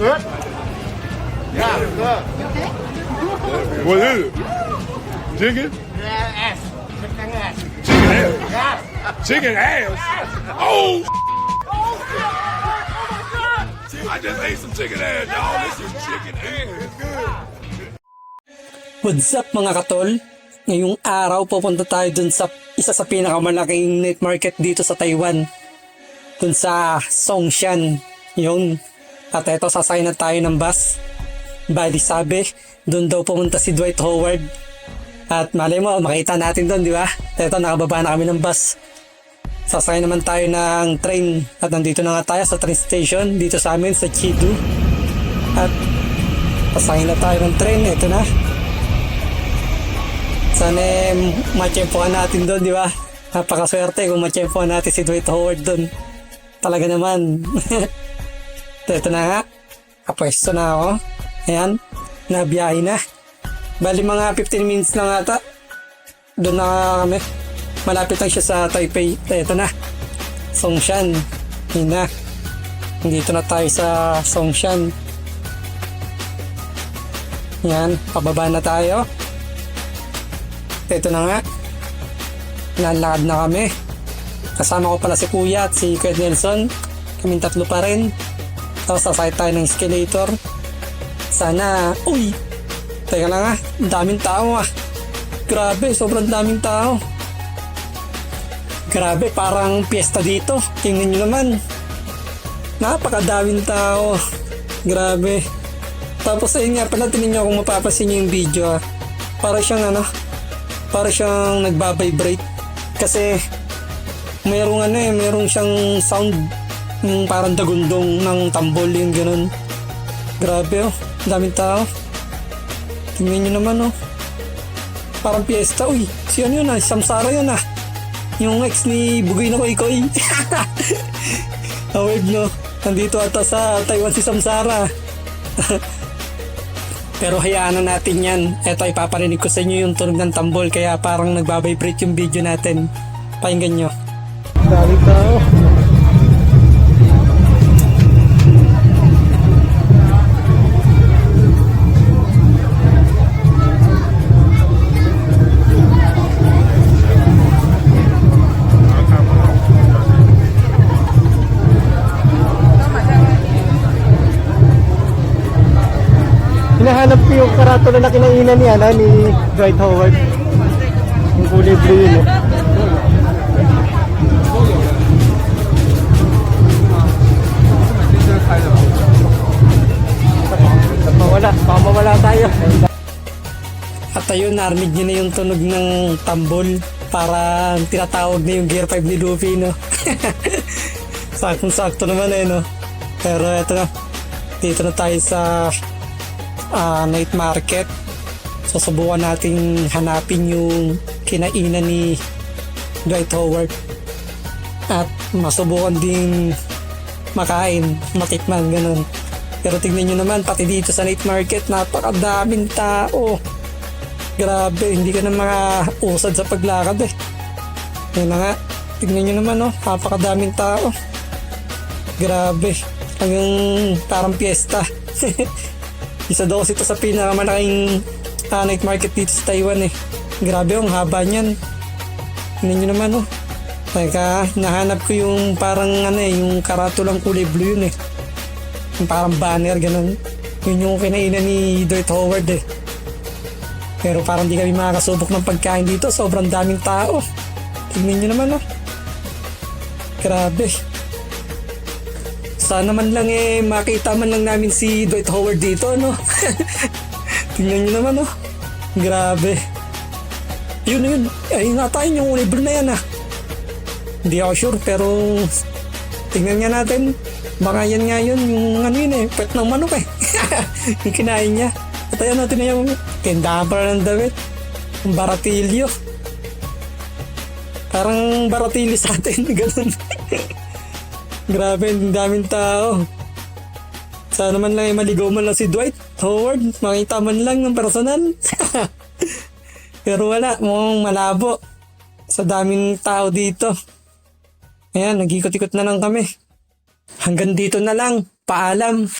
Good? Yeah, good. What is it? Chicken? Yeah, ass. Chicken ass. Chicken ass. Yeah. Chicken ass. Oh. I just ate some chicken ass, y'all. This is chicken ass. What's up mga katol? Ngayong araw pupunta tayo dun sa isa sa pinakamalaking night market dito sa Taiwan. Dun sa Songshan. Yun. At eto sasakay na tayo ng bus. Bali sabi, dun daw pumunta si Dwight Howard. At malay mo, makita natin dun, di ba? Eto nakababa na kami ng bus. Sasakay naman tayo ng train at nandito na nga tayo sa train station dito sa amin sa Chidu. At sasakay na tayo ng train, eto na. Sana eh, matsyempohan natin doon, di ba? Napakaswerte kung matsyempohan natin si Dwight Howard doon. Talaga naman. Ito na nga. Kapwesto na ako. Ayan. Nabiyahe na. Bali mga 15 minutes lang ata. Doon na kami. Malapit lang siya sa Taipei. Ito na. Songshan. Yun na. Dito na tayo sa Songshan. Yan. Pababa na tayo. Ito na nga. Lalakad na kami. Kasama ko pala si Kuya at si Kuya Nelson. Kaming tatlo pa rin. Tapos sasakay tayo ng escalator. Sana, uy! Teka lang ah, daming tao ah. Grabe, sobrang daming tao. Grabe, parang piyesta dito. Tingnan nyo naman. Napakadaming tao. Grabe. Tapos ayun nga pala, tingnan nyo kung mapapasin nyo yung video ah. Para siyang ano, para siyang nagbabibrate kasi mayroong ano eh, mayroong siyang sound yung parang dagundong ng tambol yung ganun. Grabe oh, daming tao. Tingnan nyo naman oh. Parang piyesta, uy. Si ano yun ah, Samsara yun ah. Yung ex ni Bugoy na Koy Koy. Award no. Nandito ata sa Taiwan si Samsara. Pero hayaan na natin yan. Eto ipaparinig ko sa inyo yung tunog ng tambol kaya parang nagbabibrate yung video natin. Pakinggan nyo. Daming tao. Yung karatula na kinainan ni, ano, ni Dwight Howard. Yung kulay blue yun eh. Mawala, mawala tayo. At ayun, narinig niyo na yung tunog ng tambol para tinatawag na yung Gear 5 ni Luffy, no? Saktong-sakto naman eh, no? Pero eto na, dito na tayo sa ah, night market. Susubukan nating hanapin yung kinainan ni Dwight Howard. At masubukan din makain, matikman, ganun. Pero tingnan nyo naman, pati dito sa night market, napakadaming tao. Grabe, hindi ka na makausad sa paglakad eh. Yan na nga, tingnan nyo naman oh, napakadaming tao. Grabe, hanggang parang piyesta. Isa daw kasi ito sa pinakamalaking ah, night market dito sa Taiwan eh. Grabe, ang haba niyan. Tingnan nyo naman oh. Teka, nahanap ko yung parang ano eh, yung karatulang kulay blue yun eh. Yung parang banner, ganun. Yun yung kinainan ni Dwight Howard eh. Pero parang di kami makakasubok ng pagkain dito. Sobrang daming tao. Tingnan nyo naman oh. Grabe. Sana man lang eh makita man lang namin si Dwight Howard dito no. Tingnan nyo naman oh. Grabe. Yun yun. Ay nga tayo yung ulibro na yan ah. Hindi ako sure pero tingnan nga natin. Baka yan nga yun yung ano yun eh. Pet ng manok eh. yung kinain niya. At ayun natin na yung tindahan para ng damit. Ang baratilyo. Parang baratilyo sa atin. Ganun. Grabe, ang daming tao. Sana man lang ay maligaw man lang si Dwight Howard. Makita man lang ng personal. Pero wala, mukhang malabo. Sa daming tao dito. Ayan, nag-ikot-ikot na lang kami. Hanggang dito na lang. Paalam.